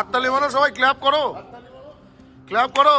হাততালি মারো সবাই ক্ল্যাপ করো। ক্ল্যাপ করো।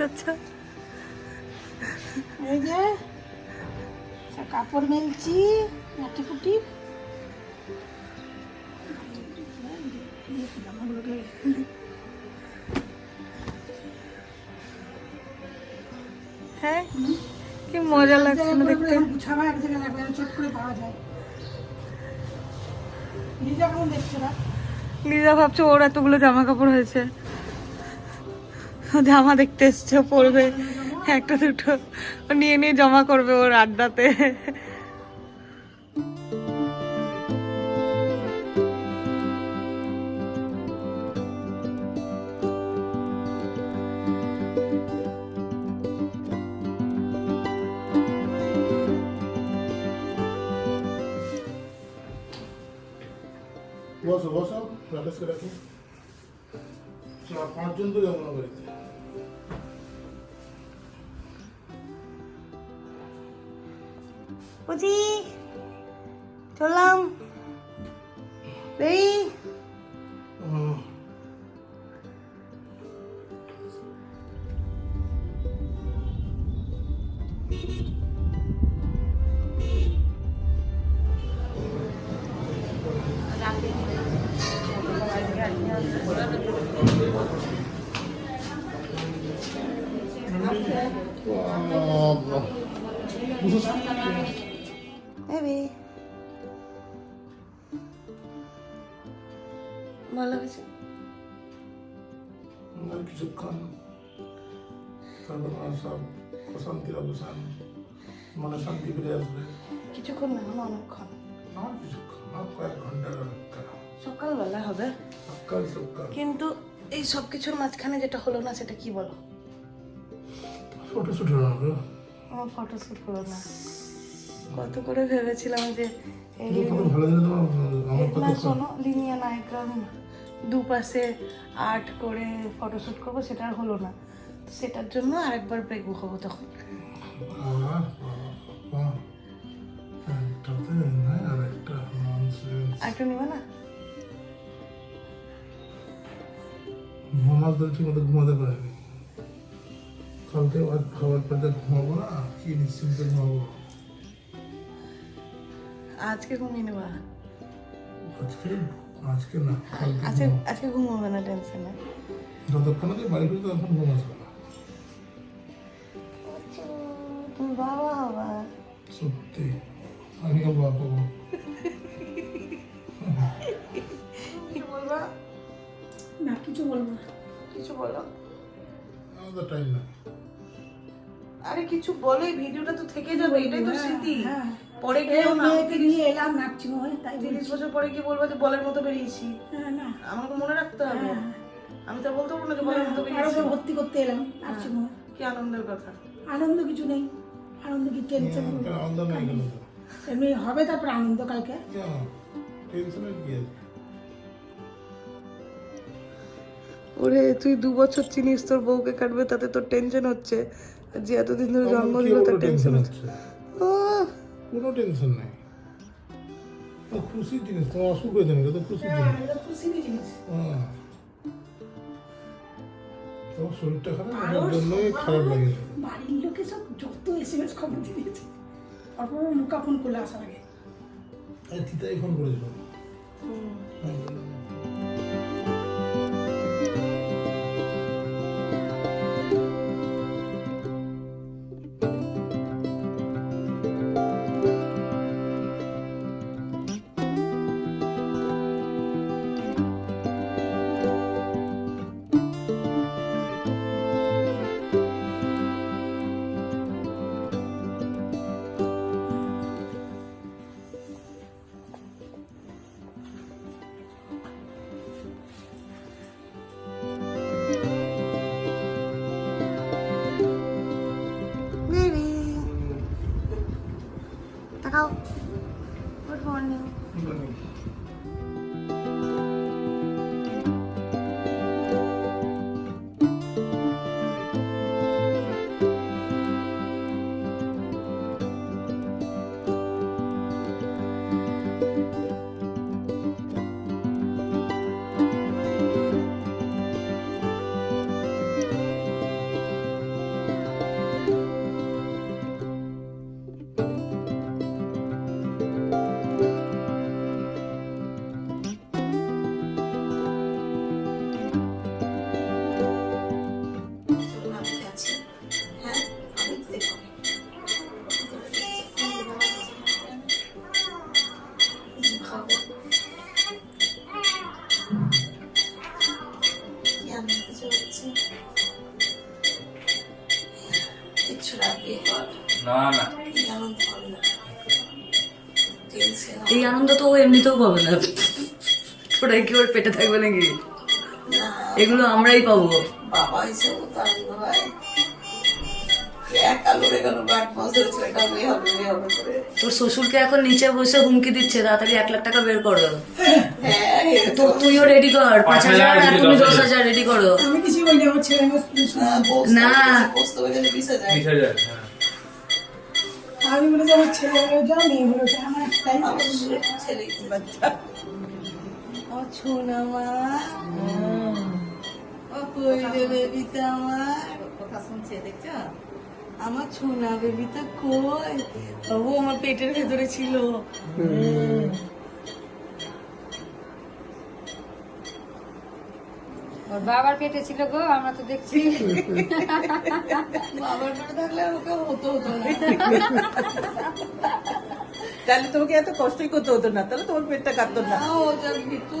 করছ এই যে কাপড় মেলছি কুটি। জামাগুলোকে হ্যাঁ কি মজা লাগছে না দেখতে। গুছাবা এক জায়গায় রাখবে চট করে পাওয়া যায়। নিজে কেমন দেখছ না লিজা ভাবছে ওর এতগুলো জামা কাপড় হয়েছে। জামা দেখতে এসছে, পড়বে। একটা দুটো নিয়ে নিয়ে জমা করবে ওর আড্ডাতে। বসো বসো। রাকেশকে রাখি। পাঁচজন তো বেবি ভালো হয়েছে কিছুক্ষণ তারপর আমার সব অশান্তির অবসান মনে শান্তি ফিরে আসবে কিছুক্ষণ না হলো অনেকক্ষণ আর কিছুক্ষণ কয়েক ঘণ্টার সকালবেলা হবে সকাল সকাল কিন্তু এই সব কিছুর মাঝখানে যেটা হলো না সেটা কি বলো ফটো শুট হবে আমার ফটো শ্যুট হলো না। কত করে ভেবেছিলাম যে এই কথা শোনো লিনিয়া নায়িকা দুপাশে আর্ট করে ফটোশ্যুট করব সেটা আর হলো না। সেটার জন্য আরেকবার ব্রেক হব তখন। বাবা, বাবা, একটাতে নাই আর একটা নিবে না? ঘুমাতে পারিনি। কালকে আবার খাবার পেতে ঘুমাবো না কি নিশ্চিন্তে ঘুমাবো আজকে ঘুমিয়ে নেবা। আজকে? আজকে না আজকে ঘুমাবো। আজকে ঘুমাবে না টেনশন নেই। যতক্ষণ না তুই বাড়ি ফিরে ততক্ষণ ঘুমাসবে না। তুমি বাবা বাবা সত্যি আমিও বাবা। কি না কিছু বলব না। কিছু বলো। আমাদের টাইম না আরে কিছু বলে ভিডিওটা তো থেকে যাবে এটাই তো স্মৃতি। হ্যাঁ। পরে গিয়েও মেয়েকে নিয়ে এলাম নাচছি হয় তাই তিরিশ বছর পরে কি বলব যে বলের মতো বেরিয়েছি। হ্যাঁ না। আমাকে মনে রাখতে হবে। হ্যাঁ। আমি তো বলতে পারব না যে বলের মতো বেরিয়েছি। ভর্তি করতে এলাম নাচছি হয় কি আনন্দের কথা। আনন্দ কিছু নেই আনন্দ কি টেনশন আনন্দ নাই কেন এমনি হবে তারপর আনন্দ কালকে? টেনশনের কি আছে? ওরে তুই দু বছর চিনিস তোর বউকে কাটবে তাতে তোর টেনশন হচ্ছে। যে এতদিন ধরে জন্ম দিল তার টেনশন হচ্ছে? কোনো টেনশন নাই। ও খুশির জিনিস তোমার অসুখ হয়েছে নাকি? তো খুশির জিনিস। খুশির জিনিস। হ্যাঁ। তোমার শরীরটা খারাপ ওটার জন্যই খারাপ লাগে। বাড়ির লোকে সব যত এস এম এস খবর দিয়েছে অল্প মুখা ফোন করলে আসার আগে। এই তিতাই ফোন করেছিল। হ্যাঁ, এই আনন্দ তো ও এমনিতেও পাবে না ওটাই কি ওর পেটে থাকবে নাকি এগুলো আমরাই পাবো বাবা হিসেবে তো আনন্দ হয় তোর শ্বশুরকে এখন নিচে বসে হুমকি দিচ্ছে তাড়াতাড়ি এক লাখ টাকা বের করো হ্যাঁ তো তুইও রেডি কর পাঁচ হাজার আর তুমি দশ হাজার রেডি করো না। আমি বলেছি আমার ছেলে হলো যা মেয়ে হলো যা আমার একটাই আমার ছেলে বাচ্চা। ও ছোনা মা ও বেবিটা আমার কথা শুনছে দেখছ? আমার ছোনা বেবিটা কই? ও আমার পেটের ভেতরে ছিল। ওর বাবার পেটে ছিল গো আমরা তো দেখছি। বাবার পেটে থাকলে ওকে হতো হতো না। তাহলে তোমাকে এত কষ্টই করতে হতো না তাহলে তোমার পেটটা কাটতো না। ও যা ভীতু।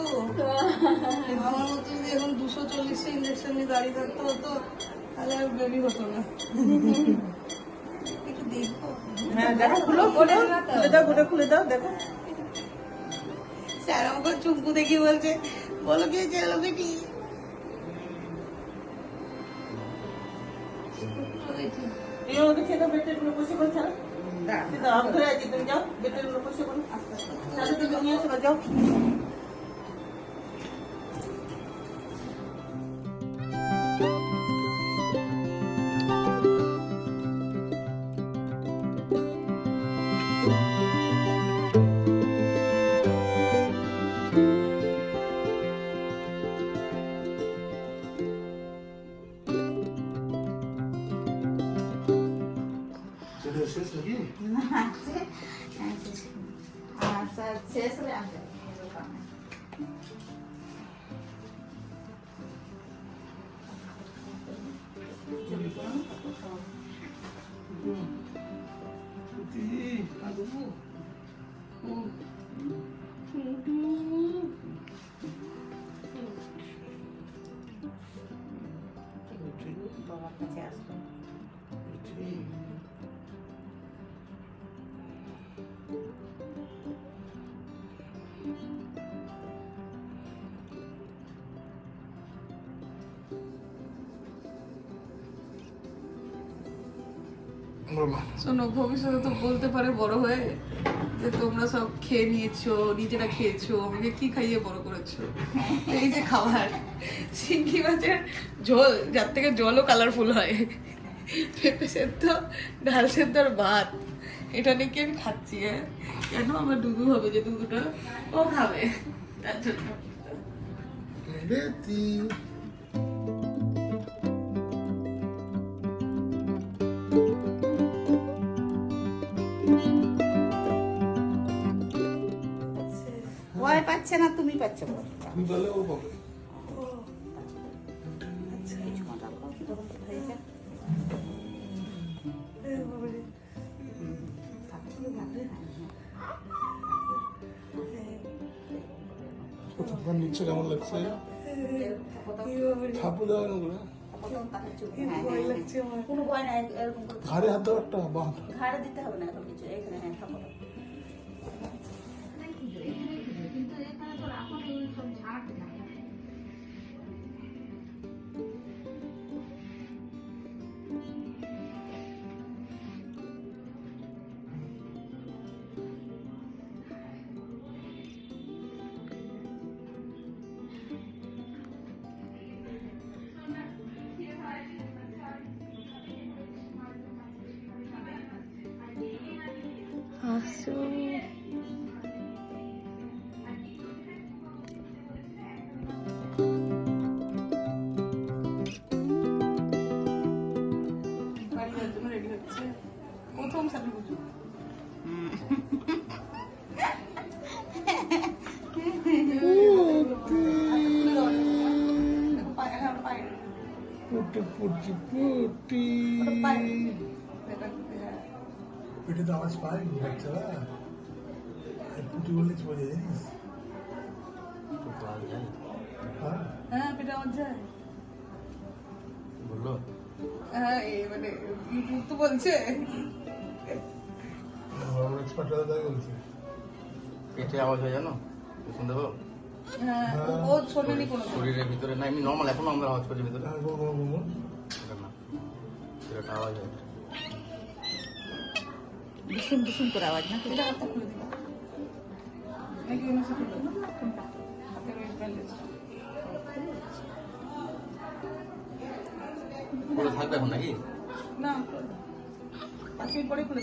আমার মতো যদি এখন দুশো চল্লিশে ইঞ্জেকশন নিয়ে দাঁড়িয়ে থাকতে হতো তাহলে আর বেবি হতো না। একটু দেখব। হ্যাঁ দেখো খুলো খুলো খুলে দাও গোটা খুলে দাও দেখো। স্যার আমাকে চুমকু দেখি বলছে বলো কি চলো বেটি এই আমাকে ছেড়ে দাও বেটেরগুলো বসে করে ছাড়ো। দাও আমি ধরে আছি তুমি যাও বেটেরগুলো শোনো ভবিষ্যতে তো বলতে পারে বড় হয়ে যে তোমরা সব খেয়ে নিয়েছো নিজেরা খেয়েছো আমাকে কি খাইয়ে বড় করেছ? এই যে খাবার সিঙ্গি মাছের ঝোল যার থেকে জলও কালারফুল হয়। পেঁপে সেদ্ধ ডাল সেদ্ধ আর ভাত। এটা নাকি আমি খাচ্ছি হ্যাঁ? কেন আমার দুধু হবে যে দুধুটা ও খাবে তার জন্য। পাচ্ছে পাচ্ছ বল ও পাবে তোমার কেমন লাগছে? থাপু দেওয়া করে ঘাড়ে? হাত দেওয়া একটা বাহ ঘাড়ে দিতে হবে না এখন কিছু এখানে হ্যাঁ থাকো বাড়ি যাওয়ার জন্য রেডি হচ্ছে পুটি তো আওয়াজ পাই বাচ্চারা আর পুটি বললে কি বোঝে জানিস হ্যাঁ হ্যাঁ পেটে আমার যায় বলল হ্যাঁ মানে ইউটিউব তো বলছে পেটে আওয়াজ হয় জানো শুনতে পাবো হ্যাঁ শরীরের ভিতরে না এমনি নর্মাল এখনও আমরা আওয়াজ করছি ভিতরে আওয়াজ হয় ভীষণ ভীষণ করে আওয়াজ না? থাকবে এখন নাকি? না পরে খুলে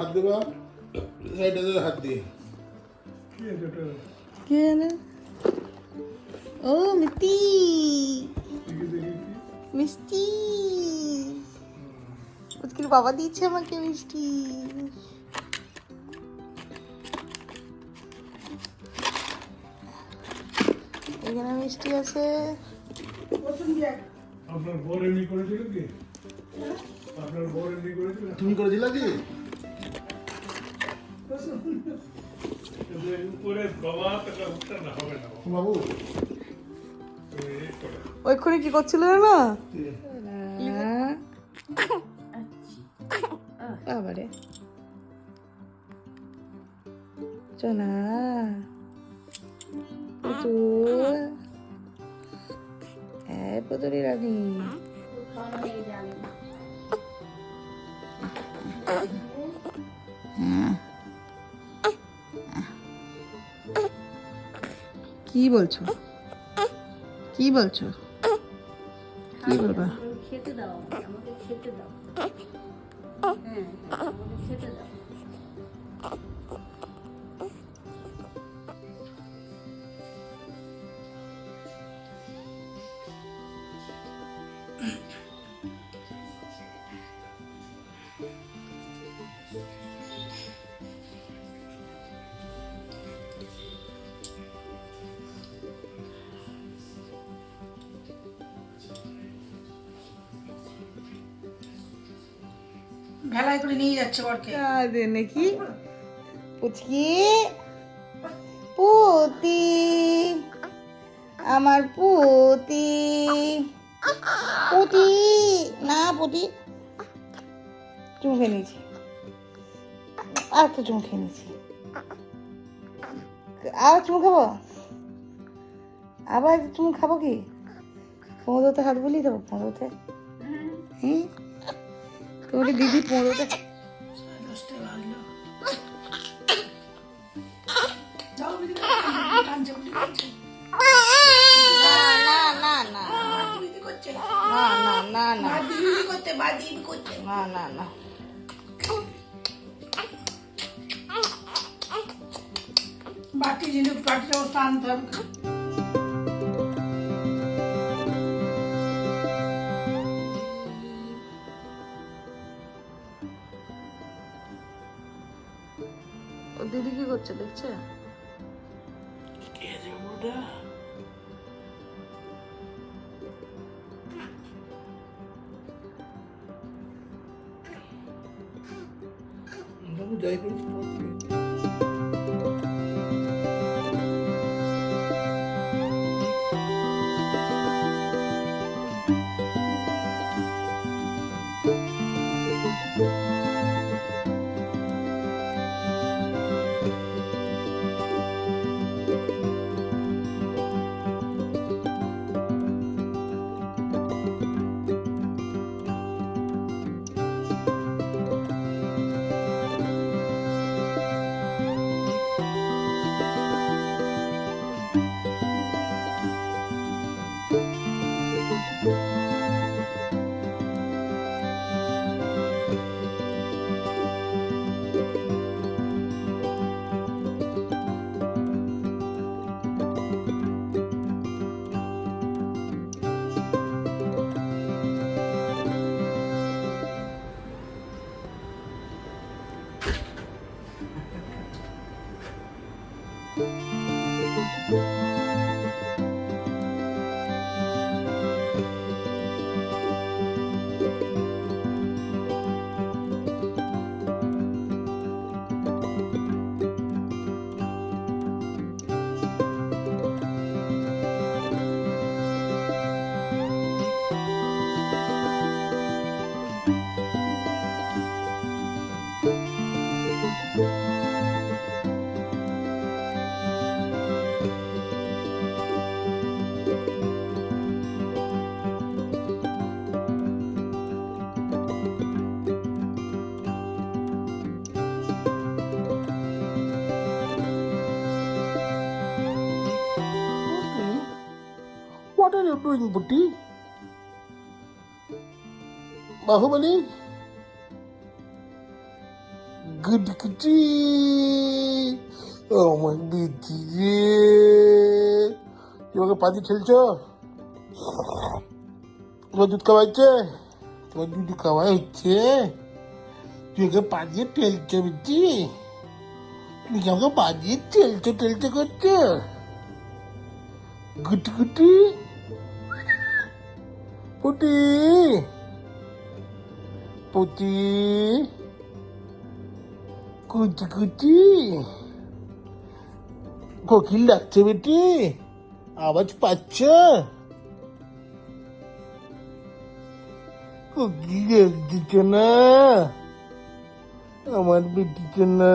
হাত দেবা? সাইডে হাত দিয়ে। কি জানে ও মিষ্টি? মিষ্টি। আজকের বাবা দিচ্ছে আমাকে মিষ্টি। এখানে মিষ্টি আছে। আপনার বর এমনি করেছিল কি? আপনার বর এমনি করেছিল? তুমি করেছিল কি? উপরে বাবা টাকা উঠতে না হবে না বাবু ওইখানে কি করছিল না বাবারে চলা পুতুল। হ্যাঁ পুতুলি রানী। কি বলছো? কি বলছো? কি বলবা? খেতে দাও আমাকে, আমাকে খেতে দাও। হ্যাঁ আমাকে খেতে দাও। কাঁদে নাকি। পুচকি। পুতি। আমার পুতি। পুতি। না পুতি। চুমু খেয়ে নিয়েছি। আর তো চুমু খেয়ে নিয়েছি। আর চুমু খাব? আবার চুমু খাব কি? পনেরোতে হাত বলি দেবো পনেরোতে হ্যাঁ তোমাকে দিদি পনেরোতে বাকি জিনিস দিদি কি করছে দেখছে? বাবু doing, Butti? Bahubali? Good kitty. Oh my baby. তোমাকে পাতি খেলছো তোমার দুধ খাওয়া হচ্ছে তোমার দুধ খাওয়া হচ্ছে তুই ওকে পাতিয়ে ঠেলছো বুঝছি তুমি কি আমাকে পুটি পুটি কুচি কুচি কোকিল ডাকছে বেটি, আওয়াজ পাচ্ছ। কোকিল দিচ্ছ না, আমার বেটিছ না।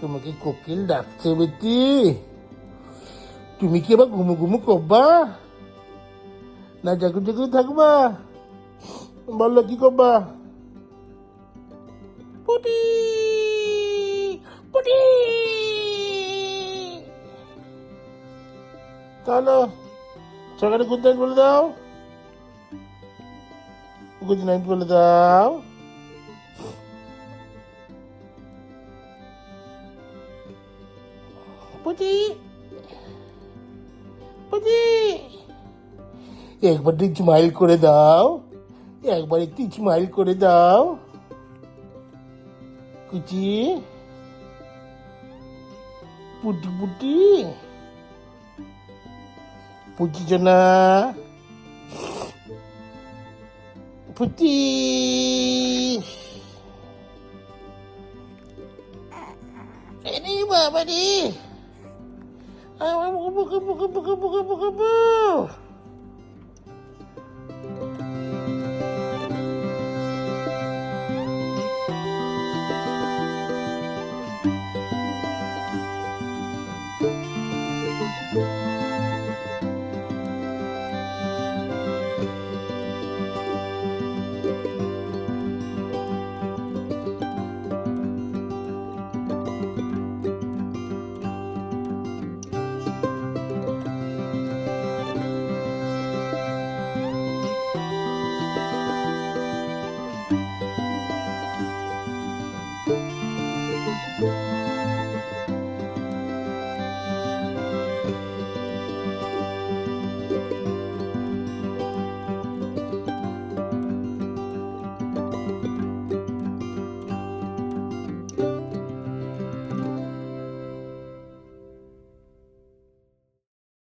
তোমাকে কোকিল ডাকছে বেটি। তুমি কি এবার ঘুমু ঘুমু করবা? না জাগু জাগু থাকবা? বলল কি করবা? পুটি পুটি। চলো সকালে গুড নাইট বলে দাও। গুড নাইট বলে দাও। পুটি পুটি। একবার একটু স্মাইল করে দাও। একবার একটু স্মাইল করে দাও। কুচি। পুটি পুটি। পুটি না পুটি আরে বাবা রে আমার বুকু বুকু বুকু বুকু বুকু বুকু